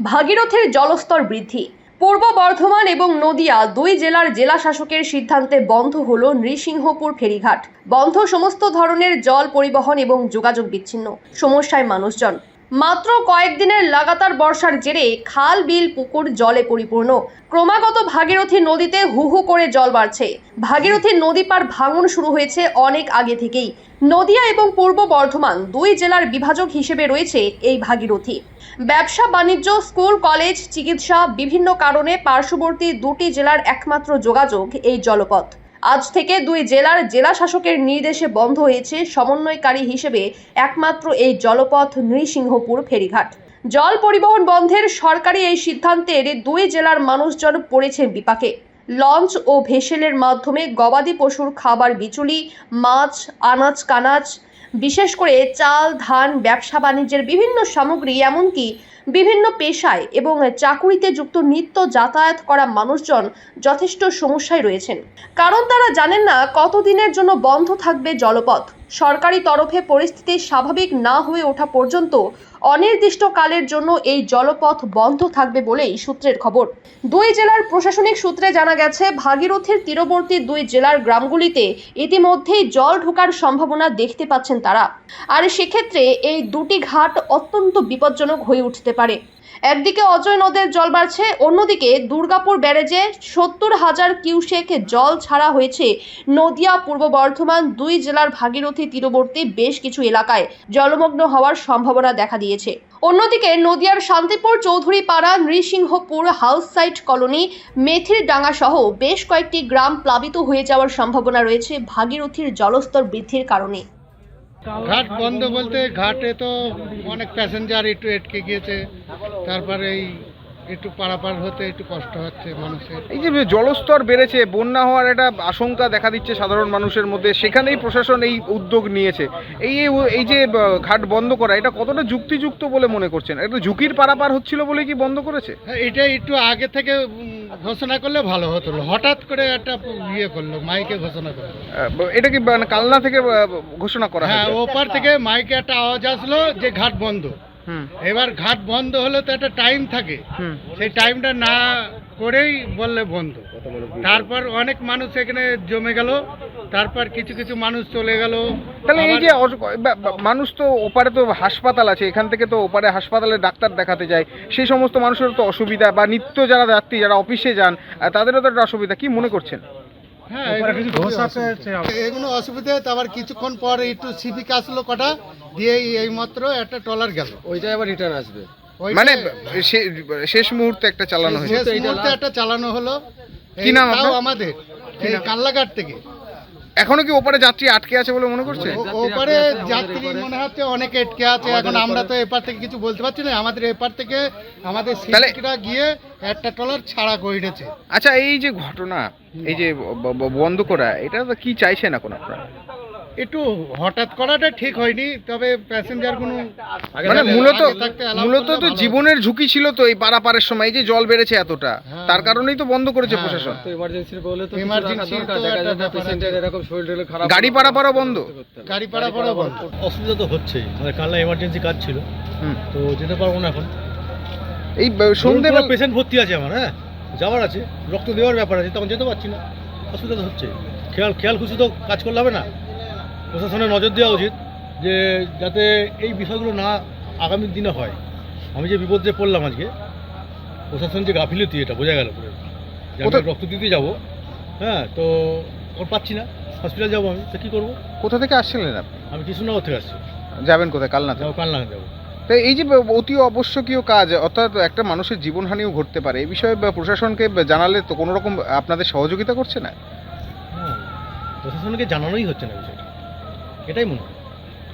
ভাগীরথীর জলস্তর বৃদ্ধি। পূর্ব বর্ধমান এবং নদিয়া দুই জেলার জেলা শাসকের সিদ্ধান্তে বন্ধ হল নৃসিংহপুর ফেরিঘাট। বন্ধ সমস্ত ধরনের জল পরিবহন এবং যোগাযোগ বিচ্ছিন্ন। সমস্যায় মানুষজন মাত্র কয়েকদিনের লাগাতার বর্ষার জেরে খাল, বিল, পুকুর জলে পরিপূর্ণ। ক্রমাগত ভাগীরথী নদীতে হু হু করে জল বাড়ছে। ভাগীরথী নদী পার ভাঙন শুরু হয়েছে অনেক আগে থেকেই। নদিয়া এবং পূর্ব বর্ধমান দুই জেলার বিভাজক হিসেবে রয়েছে এই ভাগীরথী। ব্যবসা, বাণিজ্য, স্কুল, কলেজ, চিকিৎসা, বিভিন্ন কারণে পার্শ্ববর্তী দুটি জেলার একমাত্র যোগাযোগ এই জলপথ। আজ থেকে দুই জেলার জেলা শাসকের নির্দেশে বন্ধ হয়েছে সমন্বয়কারী হিসেবে একমাত্র এই জলপথ নৃসিংহপুর ফেরিঘাট। জল পরিবহন বন্ধের সরকারি এই সিদ্ধান্তের দুই জেলার মানুষজন পড়েছেন বিপাকে। লঞ্চ ও ভেসেলের মাধ্যমে গবাদি পশুর খাবার বিচুলি, মাছ, আনাজ, কানাজ, বিশেষ করে চাল, ধান, ব্যবসা বাণিজ্যের বিভিন্ন সামগ্রী, এমনকি বিভিন্ন পেশায় এবং চাকুরিতে যুক্ত নিত্য যাতায়াত করা মানুষজন যথেষ্ট সমস্যায় রয়েছেন। কারণ তারা জানেন না কতদিনের জন্য বন্ধ থাকবে জলপথ। সরকারি তরফে পরিস্থিতি স্বাভাবিক না হয়ে ওঠা পর্যন্ত অনির্দিষ্টকালের জন্য এই জলপথ বন্ধ থাকবে বলেই সূত্রের খবর। দুই জেলার প্রশাসনিক সূত্রে জানা গেছে, ভাগীরথীর তীরবর্তী দুই জেলার গ্রামগুলিতে ইতিমধ্যেই জল ঢোকার সম্ভাবনা দেখতে পাচ্ছেন তারা। আর সেক্ষেত্রে এই দুটি ঘাট অত্যন্ত বিপজ্জনক হয়ে উঠতে পারে। একদিকে অজয় নদের জল বাড়ছে, অন্যদিকে দুর্গাপুর ব্যারেজে সত্তর হাজার কিউসেক জল ছাড়া হয়েছে। নদিয়া, পূর্ব বর্ধমান দুই জেলার ভাগীরথী তীরবর্তী বেশ কিছু এলাকায় জলমগ্ন হওয়ার সম্ভাবনা দেখা দিয়েছে। অন্যদিকে নদিয়ার শান্তিপুর চৌধুরী পাড়া নৃসিংহপুর হাউস সাইট কলোনি মেথির ডাঙ্গা সহ বেশ কয়েকটি গ্রাম প্লাবিত হয়ে যাওয়ার সম্ভাবনা রয়েছে ভাগীরথীর জলস্তর বৃদ্ধির কারণে। ঘাট বন্ধ বলতে ঘাটে তো অনেক প্যাসেঞ্জার একটু এটকে গিয়েছে। তারপরে এই একটু পারাপার হতে একটু কষ্ট হচ্ছে মানুষের। এই যে জলস্তর বেড়েছে বন্যা হওয়ার একটা আশঙ্কা দেখা দিচ্ছে সাধারণ মানুষের মধ্যে সেখানেই প্রশাসন এই উদ্যোগ নিয়েছে। এই এই- যে ঘাট বন্ধ করা এটা কতটা যুক্তিযুক্ত বলে মনে করছেন? একটা ঝুঁকির পারাপার হচ্ছিল বলে কি বন্ধ করেছে? হ্যাঁ, এটা একটু আগে থেকে ঘোষণা করলে ভালো হতো। হঠাৎ করে একটা ইয়ে করল মাইকে ঘোষণা করল। এটা কি মানে কালনা থেকে ঘোষণা করা হ্যাঁ ওপার থেকে মাইকে একটা আওয়াজ আসলো যে ঘাট বন্ধ। এবার ঘাট বন্ধ হলে তো একটা টাইম থাকে। হুম। সেই টাইমটা না করেই বললে বন্ধ। তারপর অনেক মানুষ এখানে জমে গেল। তারপর কিছু কিছু মানুষ চলে গেল। তাহলে এই যে মানুষ তো ওপারে তো হাসপাতাল আছে এখান থেকে তো ওপারে হাসপাতালে ডাক্তার দেখাতে যায়। সেই সমস্ত মানুষের তো অসুবিধা বা নিত্য যারা যাত্রী যারা অফিসে যান তাদেরও তো একটা অসুবিধা কি মনে করছেন? হ্যাঁ। এগুলো অসুবিধা। তারপর কিছুক্ষণ পর একটু সিভিক আসলো কটা দিয়ে এই মাত্র একটা ট্রলার গেল। ওইটা আবার রিটার্ন আসবে। মানে শেষ মুহূর্তে একটা চালানো হয়েছে। শেষ মুহূর্তে একটা চালানো হলো। কি নাম? আমাদের এই কাল্লাঘাট থেকে। এখনও কি ওপারে যাত্রী আটকে আছে বলে মনে করছে? ওপারে যাত্রী মনে হচ্ছে অনেক আটকে আছে। এখন আমরা তো এপার থেকে কিছু বলতে পারছি না। আমাদের এপার থেকে আমাদের তাহলে- গিয়ে একটা ট্রলার ছাড়া করেছে আচ্ছা এই যে ঘটনা এই যে বন্ধ করা এটা তো কি চাইছেন এখন আপনারা? একটু হঠাৎ করাটা ঠিক হয়নি তবে প্যাসেঞ্জার কোনো মানে মূলত মূলত তো জীবনের ঝুঁকি ছিল তো এই পারাপারের সময় এই যে জল বেড়েছে এতটা হ্যাঁ। তার কারণেই তো বন্ধ করেছে হ্যাঁ, প্রশাসন। তো ইমার্জেন্সি বলে তো। এরকম শরীর টরীর খারাপ গাড়ি পারাপারও বন্ধ। গাড়ি পাড়া পড়া বন্ধ। অসুবিধা তো হচ্ছেই মানে কালনা এমার্জেন্সি কাজ ছিল। তো যেতে পারব না এখন। এই ব- সন্ধে পেশেন্ট ভর্তি আছে আমার হ্যাঁ? যাওয়ার আছে রক্ত দেওয়ার ব্যাপার আছে তখন যেতে পারছি না। অসুবিধা তো হচ্ছে খেয়াল খেয়াল খুশি তো কাজ করলে হবে না। প্রশাসনের নজর দেওয়া উচিত যে যাতে এই বিষয়গুলো না আগামী দিনে হয়। আমি যে বিপদে পড়লাম আজকে প্রশাসন যে গাফিলতি এটা বোঝা গেল পুরো। যে আমি রক্ত দিতে যাব হ্যাঁ তো ওর পাচ্ছি না। হসপিটাল যাব আমি তো কী করব? কোথা থেকে আসছিলেন আপনি? আমি কৃষ্ণনগর থেকে আসছি। যাবেন কোথায়? কালনাতে? যাব কালনা যাব। তো এই যে অতি আবশ্যকীয় কাজ অর্থাৎ একটা মানুষের জীবনহানিও ঘটতে পারে এই বিষয়ে প্রশাসনকে জানালে তো কোনো রকম আপনাদের সহযোগিতা করছে না প্রশাসনকে জানানোই হচ্ছে না বিষয়টা। এটাই মনে হয়।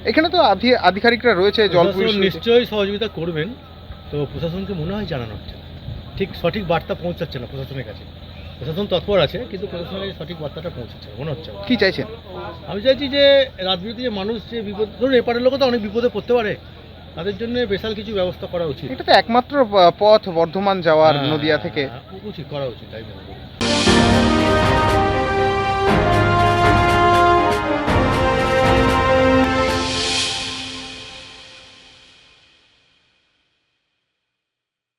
এখানে তো আধি- আধিকারিকরা রয়েছে জল নিশ্চয়ই সহযোগিতা করবেন তো প্রশাসনকে মনে হয় জানানো হচ্ছে ঠিক সঠিক বার্তা পৌঁছাচ্ছে না প্রশাসনের কাছে। প্রশাসন তৎপর আছে কিন্তু প্রশাসনের সঠিক বার্তাটা পৌঁছাচ্ছে মনে হচ্ছে। কি চাইছেন? আমি চাইছি যে বিরতি যে মানুষ যে বিপদ ধরুন এপারের লোকও তো অনেক বিপদে পড়তে পারে। তাদের জন্য বিশাল কিছু ব্যবস্থা করা উচিত। এটা তো একমাত্র পথ বর্ধমান যাওয়ার হ্যাঁ, নদিয়া থেকে। হ্যাঁ, উচিত করা উচিত তাই